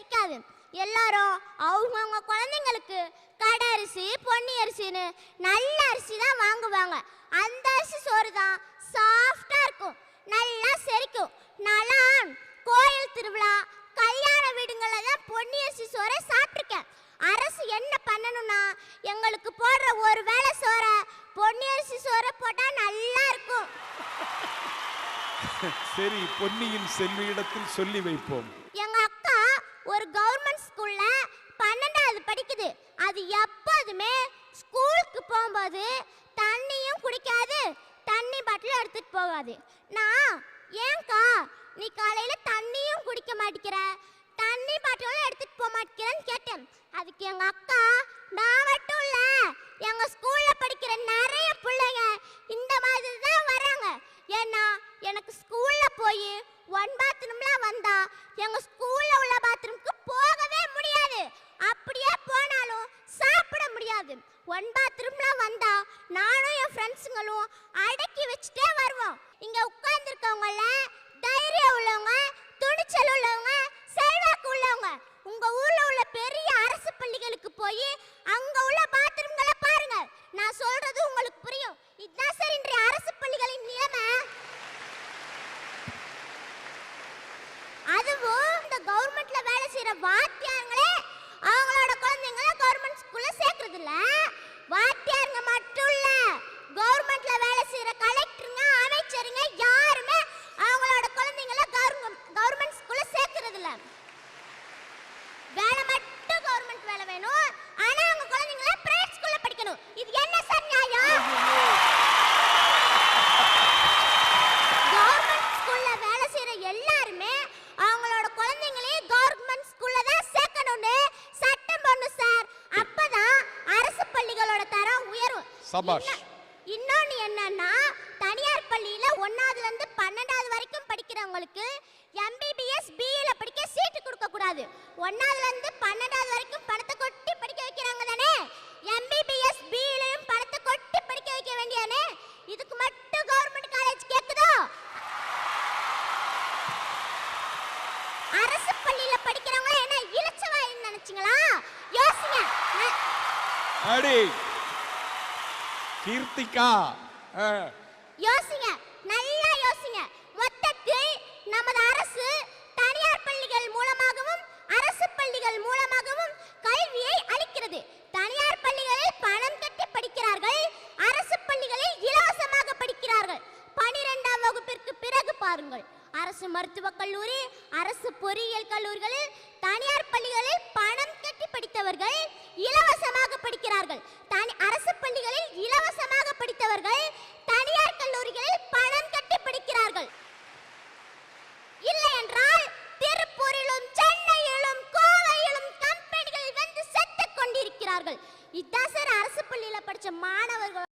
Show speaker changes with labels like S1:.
S1: இருக்காது எல்லாரும் அவங்கவுங்க குழந்தைங்களுக்கு கடை அரிசி பொன்னி அரிசின்னு நல்ல அரிசி தான் வாங்குவாங்க. அந்த அரிசி சோறு தான் சாஃப்டாக இருக்கும். நல்லா செரிக்கும். நலான் கோயில் திருவிழா கல்யாண வீடுங்களில் தான் பொன்னி அரிசி சோறை சாப்பிட்ருக்கேன் அரசு என்ன பண்ணணும்னா எங்களுக்கு போடுற ஒரு வேளை சோறை பொன்னி அரிசி சோறை போட்டால் நல்லா இருக்கும்.
S2: சரி பொன்னியின் செல்வியிடத்தில் சொல்லி வைப்போம்.
S1: கவர்மெண்ட் ஸ்கூல்ல பன்னெண்டாவது படிக்குது. அது எப்போதுமே ஸ்கூலுக்கு போகும்போது தண்ணியும் குடிக்காது. தண்ணி பாட்டில் எடுத்துட்டு போகாது. நான் ஏன்க்கா நீ காலையில தண்ணியும் குடிக்க மாட்டேங்கிற? தண்ணி பாட்டிலும் எடுத்துட்டு போக மாட்டேங்கிறேன்னு கேட்டேன். அதுக்கு எங்க அக்கா நான் மட்டும் இல்ல எங்க ஸ்கூல்ல படிக்கிற நிறைய பிள்ளைங்க இந்த மாதிரி தான் வராங்க. ஏன்னா எனக்கு ஸ்கூல்ல போய் ஒன் பாத்ரூம்லாம் வந்தா எங்க ஸ்கூல் ஒன் பாத்ரூம்லாம் வந்தா நானும் என் ஃப்ரெண்ட்ஸுங்களும் அடக்கி வச்சுட்டே வருவோம். இங்க உட்கார்ந்துருக்கவங்கள தைரியம் உள்ளவங்க துணிச்சல் உள்ளவங்க செல்வாக்கு உள்ளவங்க உங்க ஊர்ல உள்ள பெரிய அரசு பள்ளிகளுக்கு போய் அங்க உள்ள பாத்ரூம்களை பாருங்க. நான் சொல்றது உங்களுக்கு புரியும். இதுதான் சார் இன்றைய அரசு பள்ளிகளின் நிலைமை. அதுவும் இந்த கவர்மெண்ட்ல வேலை செய்யற வாத்திய அவங்களோட குழந்தைங்கள கவர்மெண்ட் ஸ்கூல்ல சேர்க்கறது இல்ல வாத்தியாருங்க மட்டும் இல்ல கவர்மெண்ட்ல வேலை செய்யற கலெக்டருங்க அமைச்சருங்க யாருமே அவங்களோட குழந்தைங்கள கவர்மெண்ட் ஸ்கூல்ல சேர்க்கறது இல்ல வேலை மட்டும் கவர்மெண்ட் வேலை வேணும் ஆனா அவங்க குழந்தைங்கள பிரைவேட் ஸ்கூல்ல படிக்கணும் இது என்ன சார் நியாயம் கவர்மெண்ட் ஸ்கூல்ல வேலை செய்யற எல்லாருமே அவங்களோட குழந்தைங்களையும் கவர்மெண்ட் ஸ்கூல்ல தான் சேர்க்கணும்னு சட்டம் பண்ணும் சார் அப்பதான் அரசு பள்ளிகளோட தரம் உயரும்
S2: சபாஷ்.
S1: இன்ன- இன்னொன்னு என்னன்னா தனியார் பள்ளியில ஒன்னாவதுல இருந்து பன்னெண்டாவது வரைக்கும் படிக்கிறவங்களுக்கு எம்பிபிஎஸ் பிஏல படிக்க சீட்டு கொடுக்க கூடாது. ஒன்னாவதுல இருந்து பன்னெண்டாவது வரைக்கும் பணத்தை கொட்டி படிக்க வைக்கிறாங்க தானே? எம்பிபிஎஸ் பிஏலையும் பணத்தை கொட்டி படிக்க வைக்க வேண்டியானே இதுக்கு மட்டும் கவர்மெண்ட் காலேஜ் கேக்குதோ? அரசு பள்ளியில படிக்கிறவங்க என்ன இலச்சவாயின்னு நினைச்சீங்களா? யோசிங்க.
S2: அடி. கீர்த்திகா.
S1: யோசிங்க நல்லா யோசிங்க. மொத்தத்தில் நமது அரசு தனியார் பள்ளிகள் மூலமாகவும் அரசு பள்ளிகள் மூலமாகவும் கல்வியை அளிக்கிறது. தனியார் பள்ளிகளில் பணம் கட்டி படிக்கிறார்கள் அரசு பள்ளிகளில் இலவசமாக படிக்கிறார்கள். பனிரெண்டாம் வகுப்பிற்கு பிறகு பாருங்கள். அரசு மருத்துவக் கல்லூரி அரசு பொறியியல் கல்லூரிகளில் தனியார் பள்ளிகளில் பணம் கட்டி படித்தவர்கள் இலவசமாக படிக்கிறார்கள். இதான் சார் அரசு பள்ளியில் படித்த மாணவர்கள்.